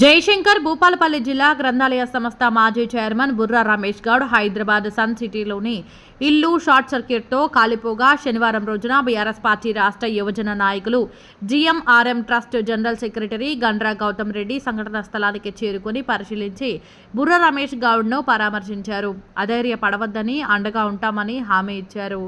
జయశంకర్ భూపాలపల్లి జిల్లా గ్రంథాలయ సంస్థ మాజీ చైర్మన్ బుర్రా రమేష్ గౌడ్ హైదరాబాద్ సన్ సిటీలోని ఇల్లు షార్ట్ సర్క్యూట్తో కాలిపోగా శనివారం రోజున బీఆర్ఎస్ పార్టీ రాష్ట్ర యువజన నాయకులు GMRM trust general secretary Gandra Gautam Reddy సంఘటన స్థలానికి చేరుకుని పరిశీలించి బుర్రా రమేష్ గౌడ్ను పరామర్శించారు. అధైర్య పడవద్దని అండగా ఉంటామని హామీ ఇచ్చారు.